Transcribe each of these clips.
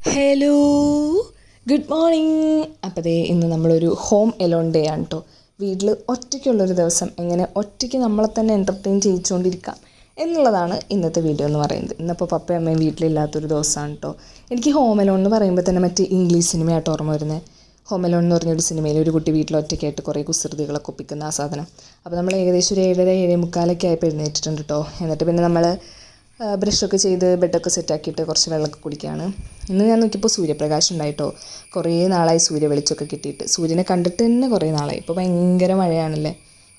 Hello good morning അപ്പോൾ ദേ ഇന്ന് നമ്മളൊരു ഹോം എലോൺ ഡേ ആണ് കേട്ടോ വീട്ടിൽ ഒറ്റയ്ക്കുള്ളൊരു ദിവസം എങ്ങനെ ഒറ്റയ്ക്ക് നമ്മളെ തന്നെ എന്റർടൈൻ ചെയ്യിച്ചുകൊണ്ടിരിക്കാം എന്നുള്ളതാണ് ഇന്നത്തെ വീഡിയോ എന്ന് പറയുന്നത്. ഇന്നിപ്പോൾ പപ്പയും അമ്മയും വീട്ടിലില്ലാത്തൊരു ദിവസമാണ് കേട്ടോ എനിക്ക് ഹോം എലോൺ എന്ന് പറയുമ്പോൾ തന്നെ മറ്റേ ഇംഗ്ലീഷ് സിനിമയായിട്ട് ഓർമ്മ വരുന്നത് ഹോം എലോൺ എന്ന് പറഞ്ഞൊരു സിനിമയിൽ ഒരു കുട്ടി വീട്ടിൽ ഒറ്റയ്ക്കായിട്ട് കുറേ കുസൃതികളൊക്കെ ഒപ്പിക്കുന്ന ആ സാധനം. അപ്പോൾ നമ്മൾ ഏകദേശം ഒരു ഏഴര ഏഴേ മുക്കാലൊക്കെ ആയപ്പോൾ എഴുന്നേറ്റിട്ടുണ്ട് കേട്ടോ എന്നിട്ട് പിന്നെ നമ്മൾ ബ്രഷൊക്കെ ചെയ്ത് ബെഡൊക്കെ സെറ്റാക്കിയിട്ട് കുറച്ച് വെള്ളമൊക്കെ കുടിക്കുകയാണ് ഇന്ന് ഞാൻ നോക്കിയപ്പോൾ സൂര്യപ്രകാശം ഉണ്ടായിട്ടോ. കുറേ നാളായി സൂര്യ വെളിച്ചമൊക്കെ കിട്ടിയിട്ട്. സൂര്യനെ കണ്ടിട്ട് തന്നെ കുറേ നാളായി. ഇപ്പോൾ ഭയങ്കര മഴയാണല്ലേ.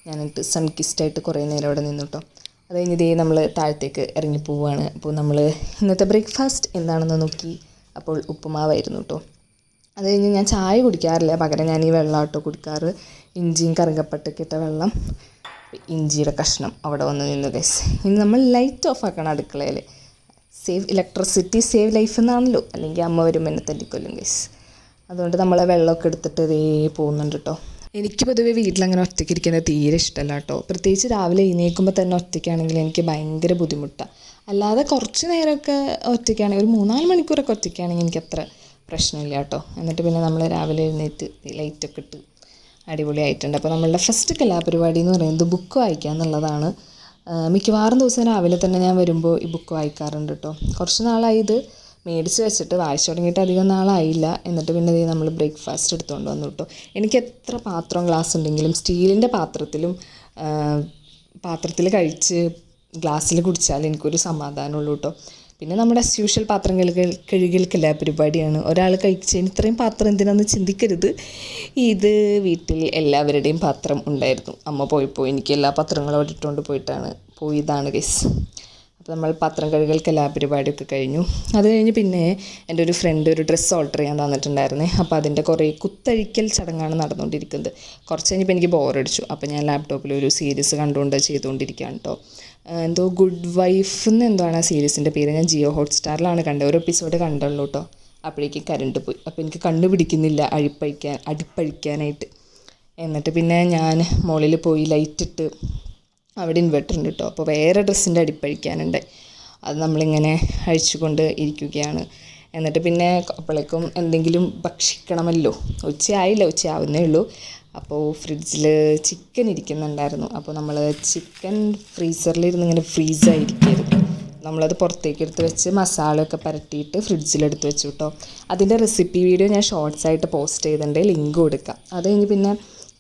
ഞാനിട്ട് സൺ കിസ്റ്റായിട്ട് കുറേ നേരം അവിടെ നിന്നു കേട്ടോ അത് കഴിഞ്ഞിതേ നമ്മൾ താഴത്തേക്ക് ഇറങ്ങി പോവുകയാണ് അപ്പോൾ നമ്മൾ ഇന്നത്തെ ബ്രേക്ക്ഫാസ്റ്റ് എന്താണെന്ന് നോക്കി അപ്പോൾ ഉപ്പുമാവായിരുന്നു കേട്ടോ. അത് കഴിഞ്ഞ് ഞാൻ ചായ കുടിക്കാറില്ല. പകരം ഞാൻ ഈ വെള്ളം കേട്ടോ കുടിക്കാറ്. ഇഞ്ചിയും കറുകപ്പട്ടൊക്കെ ഇട്ട വെള്ളം. ഇഞ്ചിയുടെ കഷ്ണം അവിടെ വന്ന് നിന്നു ഗൈസ് ഇനി നമ്മൾ ലൈറ്റ് ഓഫ് ആക്കണം അടുക്കളയിൽ. സേവ് ഇലക്ട്രിസിറ്റി സേവ് ലൈഫ് എന്നാണല്ലോ. അല്ലെങ്കിൽ അമ്മ വരുമ്പോൾ എന്നെ തല്ലിക്കൊല്ലും ഗൈസ് അതുകൊണ്ട് നമ്മളെ വെള്ളമൊക്കെ എടുത്തിട്ട് ഇതേ പോകുന്നുണ്ട് കേട്ടോ എനിക്ക് പൊതുവേ വീട്ടിലങ്ങനെ ഒറ്റയ്ക്ക് ഇരിക്കുന്നത് തീരെ ഇഷ്ടമല്ല കേട്ടോ പ്രത്യേകിച്ച് രാവിലെ എഴുന്നേൽക്കുമ്പോൾ തന്നെ ഒറ്റയ്ക്കാണെങ്കിൽ എനിക്ക് ഭയങ്കര ബുദ്ധിമുട്ടാണ് അല്ലാതെ കുറച്ച് നേരമൊക്കെ ഒറ്റയ്ക്കാണെങ്കിൽ ഒരു മൂന്നാൽ മണിക്കൂറൊക്കെ ഒറ്റയ്ക്കാണെങ്കിൽ എനിക്ക് അത്ര പ്രശ്നമില്ല കേട്ടോ എന്നിട്ട് പിന്നെ നമ്മൾ രാവിലെ എഴുന്നേറ്റ് ലൈറ്റൊക്കെ ഇട്ട് അടിപൊളിയായിട്ടുണ്ട്. അപ്പോൾ നമ്മളുടെ ഫസ്റ്റ് കലാപരിപാടി എന്ന് പറയുന്നത് ബുക്ക് വായിക്കുക എന്നുള്ളതാണ്. മിക്കവാറും ദിവസം രാവിലെ തന്നെ ഞാൻ വരുമ്പോൾ ഈ ബുക്ക് വായിക്കാറുണ്ട് കേട്ടോ കുറച്ച് നാളായി ഇത് മേടിച്ച് വെച്ചിട്ട് വായിച്ചു തുടങ്ങിയിട്ട് അധികം നാളായില്ല. എന്നിട്ട് പിന്നെ ഇത് നമ്മൾ ബ്രേക്ക്ഫാസ്റ്റ് എടുത്തുകൊണ്ട് വന്നു കേട്ടോ എനിക്ക് എത്ര പാത്രം ഗ്ലാസ് ഉണ്ടെങ്കിലും സ്റ്റീലിന്റെ പാത്രത്തിലും പാത്രത്തിൽ കഴിച്ച് ഗ്ലാസ്സിൽ കുടിച്ചാൽ എനിക്കൊരു സമാധാനമുള്ളൂ കേട്ടോ പിന്നെ നമ്മുടെ as പാത്രങ്ങൾ പാത്രം കഴുകൽ കഴുകൽക്കല്ല പരിപാടിയാണ്. ഒരാൾ കഴിച്ചതിന് ഇത്രയും പാത്രം എന്തിനാന്ന് ചിന്തിക്കരുത്. ഇത് വീട്ടിൽ എല്ലാവരുടെയും പാത്രം ഉണ്ടായിരുന്നു. അമ്മ പോയപ്പോൾ എനിക്ക് എല്ലാ പാത്രങ്ങളും അവിടെ ഇട്ടുകൊണ്ട് പോയിട്ടാണ് പോയതാണ് കേസ് അപ്പോൾ നമ്മൾ പാത്രം കഴുകൽ കലാപരിപാടിയൊക്കെ കഴിഞ്ഞു. അത് കഴിഞ്ഞ് പിന്നെ എന്റെ ഒരു ഫ്രണ്ട് ഒരു ഡ്രസ്സ് ഓൾട്ടർ ചെയ്യാൻ തന്നിട്ടുണ്ടായിരുന്നേ. അപ്പോൾ അതിന്റെ കുറേ കുത്തഴിക്കൽ ചടങ്ങാണ് നടന്നുകൊണ്ടിരിക്കുന്നത്. കുറച്ച് കഴിഞ്ഞപ്പോൾ എനിക്ക് ബോറടിച്ചു അപ്പോൾ ഞാൻ ലാപ്ടോപ്പിൽ ഒരു സീരീസ് കണ്ടുകൊണ്ട് ചെയ്തുകൊണ്ടിരിക്കുകയാണ് കേട്ടോ എന്തോ ഗുഡ് വൈഫ് എന്ന് എന്തോ ആണ് ആ സീരീസിന്റെ പേര്. ഞാൻ ജിയോ ഹോട്ട്സ്റ്റാറിലാണ് കണ്ടത്. ഒരു എപ്പിസോഡ് കണ്ടുള്ളൂ കേട്ടോ അപ്പോഴേക്കും കറണ്ട് പോയി. അപ്പോൾ എനിക്ക് കണ്ടുപിടിക്കുന്നില്ല അഴിപ്പഴിക്കാൻ അടിപ്പഴിക്കാനായിട്ട്. എന്നിട്ട് പിന്നെ ഞാൻ മുകളിൽ പോയി ലൈറ്റ് ഇട്ട് അവിടെ ഇൻവെർട്ടർ ഉണ്ട് കേട്ടോ അപ്പോൾ വേറെ ഡ്രസ്സിന്റെ അടിപ്പഴിക്കാനുണ്ട്. അത് നമ്മളിങ്ങനെ അഴിച്ചുകൊണ്ട് ഇരിക്കുകയാണ്. എന്നിട്ട് പിന്നെ അപ്പോഴേക്കും എന്തെങ്കിലും ഭക്ഷിക്കണമല്ലോ. ഉച്ചയായില്ല. ഉച്ചയാവുന്നേ ഉള്ളൂ. അപ്പോൾ ഫ്രിഡ്ജിൽ ചിക്കൻ ഇരിക്കുന്നുണ്ടായിരുന്നു. അപ്പോൾ നമ്മൾ ചിക്കൻ ഫ്രീസറിലിരുന്ന് ഇങ്ങനെ ഫ്രീസായിരിക്കുമായിരുന്നു നമ്മളത് പുറത്തേക്ക് എടുത്ത് വെച്ച് മസാലയൊക്കെ പരട്ടിയിട്ട് ഫ്രിഡ്ജിലെടുത്ത് വെച്ചു കേട്ടോ അതിന്റെ റെസിപ്പി വീഡിയോ ഞാൻ ഷോർട്സ് ആയിട്ട് പോസ്റ്റ് ചെയ്തിട്ടുണ്ട് ലിങ്ക് കൊടുക്കാം. അത് കഴിഞ്ഞ് പിന്നെ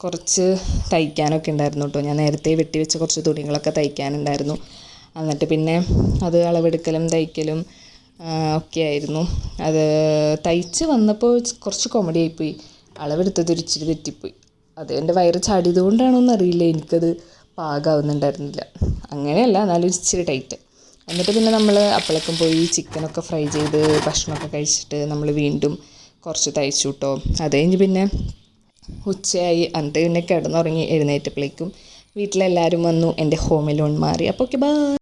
കുറച്ച് തയ്ക്കാനൊക്കെ ഉണ്ടായിരുന്നു കേട്ടോ ഞാൻ നേരത്തെ വെട്ടി വെച്ച കുറച്ച് തുണികളൊക്കെ തയ്ക്കാനുണ്ടായിരുന്നു. എന്നിട്ട് പിന്നെ അത് അളവെടുക്കലും തയ്ക്കലും ഒക്കെ ആയിരുന്നു. അത് തയ്ച്ച് വന്നപ്പോൾ കുറച്ച് കോമഡി ആയിപ്പോയി അളവെടുത്തത് ഒരിച്ചിരി തെറ്റിപ്പോയി. അത് എന്റെ വയറ് ചാടിയത് കൊണ്ടാണോ എന്നറിയില്ല എനിക്കത് പാകാവുന്നുണ്ടായിരുന്നില്ല. അങ്ങനെയല്ല എന്നാലും ഇച്ചിരി ടൈറ്റ്. എന്നിട്ട് പിന്നെ നമ്മൾ അപ്പോഴേക്കും പോയി ചിക്കനൊക്കെ ഫ്രൈ ചെയ്ത് ഭക്ഷണമൊക്കെ കഴിച്ചിട്ട് നമ്മൾ വീണ്ടും കുറച്ച് തയ്ച്ചു കേട്ടോ അത് കഴിഞ്ഞ് പിന്നെ ഉച്ചയായി. എന്നിട്ട് പിന്നെ കിടന്നുറങ്ങി എഴുന്നേറ്റപ്പോഴേക്കും വീട്ടിലെല്ലാവരും വന്നു. എന്റെ ഹോം മാറി. അപ്പോൾ ഓക്കെ ബൈ.